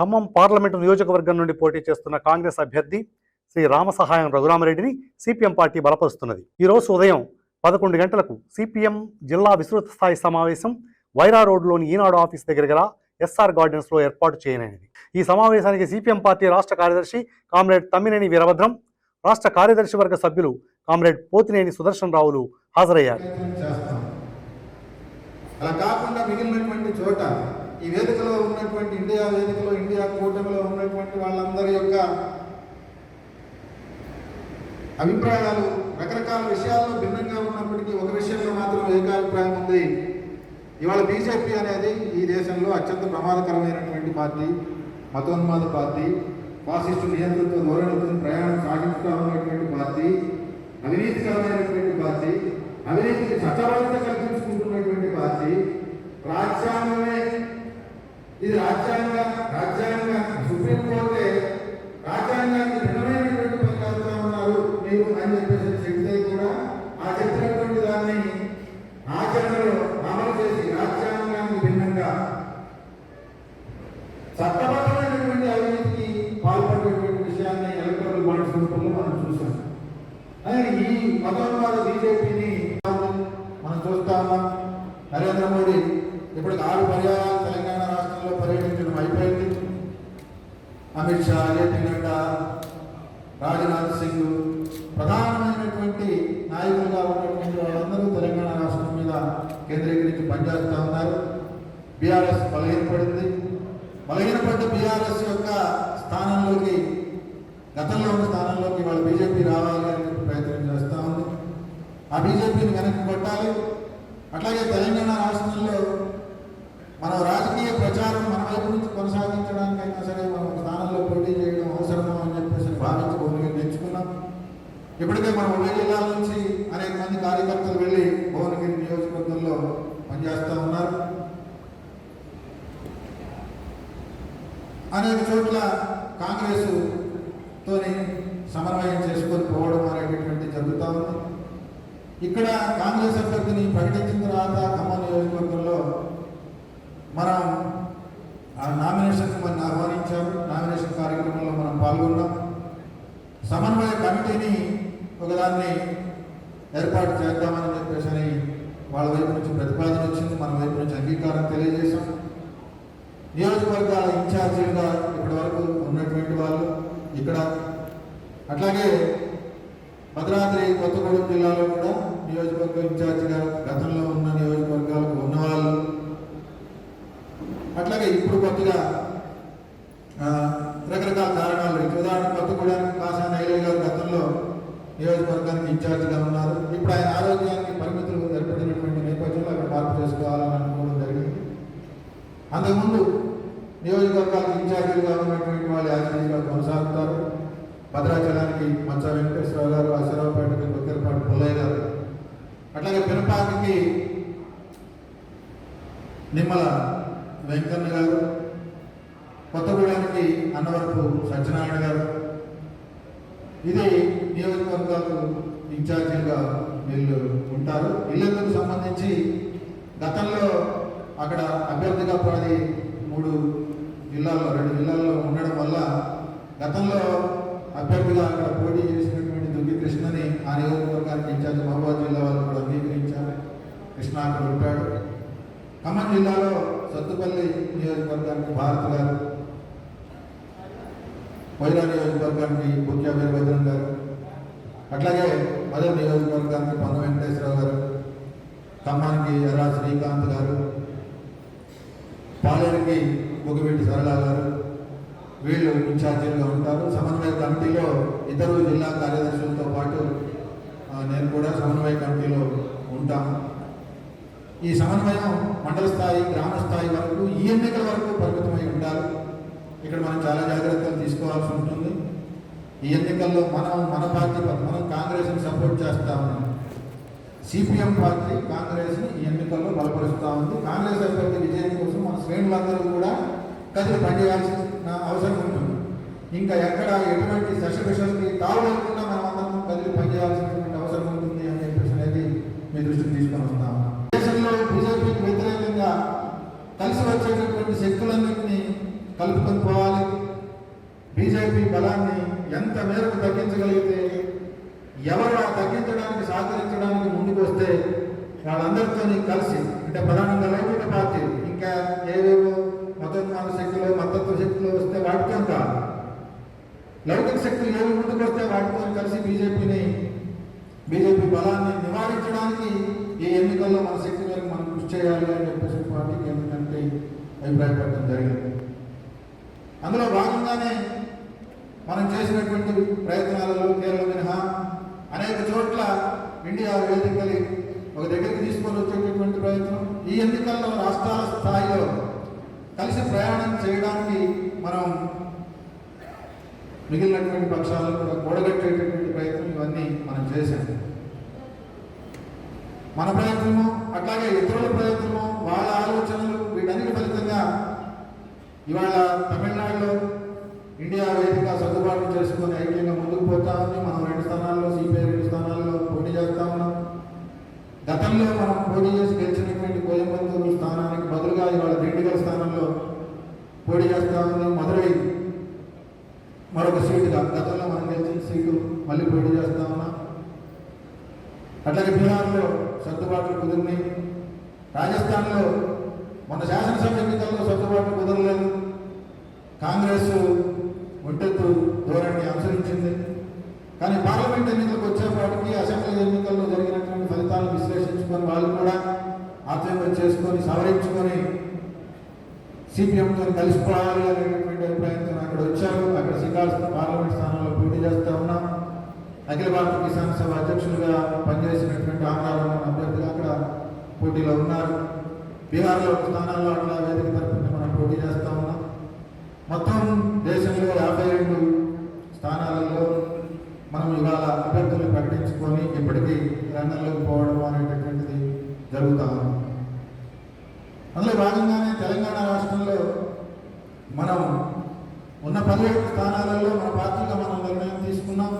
Khammam parliament నియోజకవర్గం నుండి పోటీ చేస్తున్న కాంగ్రెస్ అభ్యర్థి శ్రీ రామసహాయం రఘురామరెడ్డిని సిపిఎం పార్టీ బలపరుస్తున్నది. ఈరోజు ఉదయం పదకొండు గంటలకు సిపిఎం జిల్లా విస్తృత స్థాయి సమావేశం వైరా రోడ్లోని ఈనాడు ఆఫీస్ దగ్గర గల ఎస్ఆర్ గార్డెన్స్లో ఏర్పాటు చేయనైనది ఈ సమావేశానికి సిపిఎం పార్టీ రాష్ట్ర కార్యదర్శి కామ్రేడ్ తమ్మినేని వీరభద్రం రాష్ట్ర కార్యదర్శి వర్గ సభ్యులు కామ్రేడ్ పోతినేని సుదర్శన్ రావులు హాజరయ్యారు. అలా కాకుండా మిగిలినటువంటి చోట ఈ వేదికలో ఉన్నటువంటి ఇండియా వేదికలో ఇండియా కూటమిలో ఉన్నటువంటి వాళ్ళందరి యొక్క అభిప్రాయాలు రకరకాల విషయాల్లో భిన్నంగా ఉన్నప్పటికీ ఒక విషయంలో మాత్రం ఏకాభిప్రాయం ఉంది. ఇవాళ బీజేపీ అనేది ఈ దేశంలో అత్యంత ప్రమాదకరమైనటువంటి పార్టీ మతోన్మాద పార్టీ ఫాసిస్టు నియంత్రిత ధోరణితో ప్రయాణం సాగిస్తూ ఉన్నటువంటి పార్టీ అవినీతికరమైనటువంటి పార్టీ అవినీతికి చట్టబద్ధత కల్పించుకుంటున్నటువంటి పార్టీ రాజ్యాంగమే ఇది రాజ్యాంగ రాజ్యాంగ సుప్రీంకోర్టే రాజ్యాంగానికి భిన్నమైనటువంటి పని చేస్తా ఉన్నారు మీరు అని చెప్పేసి చెప్తే కూడా ఆ చెప్పినటువంటి దాన్ని ఆచరణలో అమలు చేసి రాజ్యాంగానికి భిన్నంగా చట్టబద్ధమైనటువంటి అవినీతికి పాల్పడేటువంటి విషయాన్ని ఎలక్ట్రల్ బాండ్స్ రూపంలో మనం చూసాం అలాగే ఈ మతోన్మాద బీజేపీని మనం చూస్తా ఉన్నాం నరేంద్ర మోడీ ఇప్పటికి ఆరు పర్యాయాలు తెలంగాణ రాష్ట్రంలో పర్యటించడం అయిపోయింది అమిత్ షా జేపీ నడ్డా రాజ్నాథ్ సింగ్ ప్రధానమైనటువంటి నాయకులుగా ఉన్నటువంటి వాళ్ళందరూ తెలంగాణ రాష్ట్రం మీద కేంద్రీకరించి పనిచేస్తూ ఉన్నారు. బీఆర్ఎస్ బలహీనపడింది. బలహీనపడ్డ బీఆర్ఎస్ యొక్క స్థానంలోకి గతంలో ఉన్న స్థానంలోకి వాళ్ళు బీజేపీ రావాలి అని ప్రయత్నం చేస్తూ ఉంది. ఆ బీజేపీని వెనక్కి కొట్టాలి. అట్లాగే తెలంగాణ రాష్ట్రంలో మనం రాజకీయ ప్రచారం మన వైపు నుంచి కొనసాగించడానికైనా సరే మనం స్థానంలో పోటీ చేయడం ఇప్పటికే మనం ఉభయ జిల్లాల నుంచి అనేక మంది కార్యకర్తలు వెళ్ళి భువనగిరి నియోజకవర్గంలో పనిచేస్తూ ఉన్నారు. అనేక చోట్ల కాంగ్రెస్ తోని సమన్వయం చేసుకొని పోవడం అనేటటువంటి జరుగుతూ ఉంది. ఇక్కడ కాంగ్రెస్ అభ్యర్థిని ప్రకటించిన తర్వాత ఖమ్మం నియోజకవర్గంలో మనం ఆ నామినేషన్కి మనం ఆహ్వానించాము. నామినేషన్ కార్యక్రమంలో మనం పాల్గొన్నాం. సమన్వయ కమిటీని ఒకదాన్ని ఏర్పాటు చేద్దామని చెప్పేసి వాళ్ళ వైపు నుంచి ప్రతిపాదన వచ్చింది. మన వైపు నుంచి అంగీకారం తెలియజేశాం. నియోజకవర్గ ఇన్ఛార్జీలుగా ఇప్పటి వరకు ఉన్నటువంటి వాళ్ళు ఇక్కడ. అట్లాగే భద్రాద్రి కొత్తగూడెం జిల్లాలో కూడా నియోజకవర్గ ఇన్ఛార్జిగా గతంలో ఉన్న నియోజకవర్గాలకు ఉన్నవాళ్ళు. అట్లాగే ఇప్పుడు కొత్తగా ఆ, రకరకాల కారణాలు రీత్యా ఉదాహరణ కొత్తగూడెనికి కాసా నైలయ్య గారు గతంలో నియోజకవర్గానికి ఉన్నారు. ఇప్పుడు ఆయన ఆరోగ్యానికి పరిమితులు ఏర్పడినటువంటి నేపథ్యంలో అక్కడ మార్పు చేసుకోవాలని అనుకోవడం జరిగింది. అంతకుముందు నియోజకవర్గాలకు ఇన్ఛార్జీలుగా ఉన్నటువంటి వాళ్ళు యాజనీయులుగా కొనసాగుతారు. భద్రాచలానికి మంచ వెంకటేశ్వరరావు గారు అశరావుపేటకి బొక్కెరపాటి పుల్లయ్య గారు. అట్లాగే పినపాకకి నిమ్మల వెంకన్న గారు కొత్తగూడెనికి అన్నవరపు సత్యనారాయణ గారు. ఇది నియోజకవర్గాలకు ఇన్ఛార్జీలుగా వీళ్ళు ఉంటారు. ఇళ్ళకు సంబంధించి గతంలో అక్కడ అభ్యర్థిగా పడి మూడు జిల్లాల్లో రెండు జిల్లాల్లో ఉండడం వల్ల గతంలో అభ్యర్థిగా అక్కడ పోటీ చేసినటువంటి దుర్గి కృష్ణని ఆ నియోజకవర్గానికి ఇన్ఛార్జ్ మహబూబాద్ జిల్లా వాళ్ళు కూడా అంగీకరించారు. కృష్ణ అక్కడ ఉంటాడు ఖమ్మం జిల్లాలో సత్తుపల్లి నియోజకవర్గానికి భారత్ గారు వైరా నియోజకవర్గానికి ముఖ్య అభ్యర్థి గారు అట్లాగే మదర్ నియోజకవర్గానికి పొన్న వెంకటేశ్వరరావు గారు ఖమ్మానికి ఎర్రా శ్రీకాంత్ గారు పాలేరుకి ముగివెట్టి సరళ గారు వీళ్ళు ఇన్ఛార్జీలుగా ఉంటారు. సమన్వయ కమిటీలో ఇతరు జిల్లా కార్యదర్శులతో పాటు నేను కూడా సమన్వయ కమిటీలో ఉంటాను. ఈ సమన్వయం మండల స్థాయి గ్రామ స్థాయి వరకు ఈ ఎన్నికల వరకు పరిమితమై ఉండాలి. ఇక్కడ మనం చాలా జాగ్రత్తలు తీసుకోవాల్సి ఉంటుంది. ఈ ఎన్నికల్లో మనం మన పార్టీ మనం కాంగ్రెస్ని సపోర్ట్ చేస్తా ఉన్నాం. సిపిఎం పార్టీ కాంగ్రెస్ని ఈ ఎన్నికల్లో బలపరుస్తూ ఉంది. కాంగ్రెస్ అభ్యర్థి విజయం కోసం మన శ్రేణులందరూ కూడా కదిలి పనిచేయాల్సిన అవసరం ఉంటుంది. ఇంకా ఎక్కడ ఎటువంటి శశభిషల్కి తావు మనం అందరం కదిలి పనిచేయాల్సినటువంటి అవసరం ఉంటుంది అని చెప్పేసి అనేది మీ దృష్టికి తీసుకొని వస్తాం దేశంలో బీజేపీకి వ్యతిరేకంగా కలిసి వచ్చేటటువంటి శక్తులన్నింటినీ కలుపుకొని పోవాలి. బీజేపీ బలాన్ని ఎంత మేరకు తగ్గించగలిగితే ఎవరు ఆ తగ్గించడానికి సహకరించడానికి ముందుకు వస్తే వాళ్ళందరితో కలిసి అంటే ప్రధానంగా రైతుల పార్టీ ఇంకా ఏవేవో మతోన్మాన శక్తులు మతత్వ శక్తులు వస్తే వాటితో కాదు. లౌకిక శక్తులు ఏవి ముందుకు వస్తే వాటితో కలిసి బీజేపీని బీజేపీ బలాన్ని నివారించడానికి ఈ ఎన్నికల్లో మన శక్తి మేరకు మనం కృషి చేయాలి అని చెప్పేసి పార్టీకి ఎందుకంటే అభిప్రాయపడడం జరిగింది. అందులో భాగంగానే మనం చేసినటువంటి ప్రయత్నాలలో కేరళ మినహా అనేక చోట్ల ఇండియా వేదికలు ఒక దగ్గరికి తీసుకొని వచ్చేటటువంటి ప్రయత్నం. ఈ ఎన్నికల్లో రాష్ట్రాల స్థాయిలో కలిసి ప్రయాణం చేయడానికి మనం మిగిలినటువంటి పక్షాలను కూడా కూడగట్టేటటువంటి ప్రయత్నం ఇవన్నీ మనం చేశాం. మన ప్రయత్నము అట్లాగే ఇతరుల ప్రయత్నము వాళ్ళ ఆలోచనలు వీటన్నిటి ఫలితంగా ఇవాళ తమిళనాడులో ఇండియా సర్దుబాటు చేసుకొని ఐక్యంగా ముందుకు పోతా ఉంది. మనం రెండు స్థానాల్లో సిపిఐ రెండు స్థానాల్లో పోటీ చేస్తా ఉన్నాం. గతంలో మనం పోటీ చేసి గెలిచినటువంటి కోయంబత్తూరు స్థానానికి బదులుగా ఇవాళ దిండుగల స్థానంలో పోటీ చేస్తా ఉంది మదురై మరొక సీటుగా గతంలో మనం గెలిచిన సీటు మళ్ళీ పోటీ చేస్తా ఉన్నాం. అట్లాగే బీహార్లో సర్దుబాట్లు కుదిరినాయి. రాజస్థాన్లో మన శాసనసభ ఎన్నికల్లో సర్దుబాట్లు కుదరలేదు. కాంగ్రెస్ ఒంటెత్తు ధోరణి అనుసరించింది కానీ పార్లమెంట్ ఎన్నికలకు వచ్చేపాటికి అసెంబ్లీ ఎన్నికల్లో జరిగినటువంటి ఫలితాలను విశ్లేషించుకొని వాళ్ళు కూడా ఆత్మహత్య చేసుకొని సవరించుకొని సిపిఎంతో కలిసిపోవాలి అనేటువంటి అభిప్రాయంతో అక్కడ వచ్చారు. అక్కడ శ్రీకాళహస్తి పార్లమెంట్ స్థానంలో పోటీ చేస్తా ఉన్నాం. అఖిల భారత కిసాన్ సభ అధ్యక్షులుగా పనిచేసినటువంటి ఆంధ్రాలో అభ్యర్థులు అక్కడ పోటీలో ఉన్నారు. బీహార్లో స్థానాల్లో అట్లా వేదిక తరపున మనం పోటీ చేస్తా ఉన్నాం. మొత్తం దేశంలో యాభై రెండు స్థానాలలో మనం ఇవాళ అభ్యర్థులు ప్రకటించుకొని ఇప్పటికీ రంగంలోకి పోవడం అనేటటువంటిది జరుగుతా ఉంది అందులో భాగంగానే తెలంగాణ రాష్ట్రంలో మనం ఉన్న పదిహేడు స్థానాలలో మన పార్టీగా మనం నిర్ణయం తీసుకున్నాం.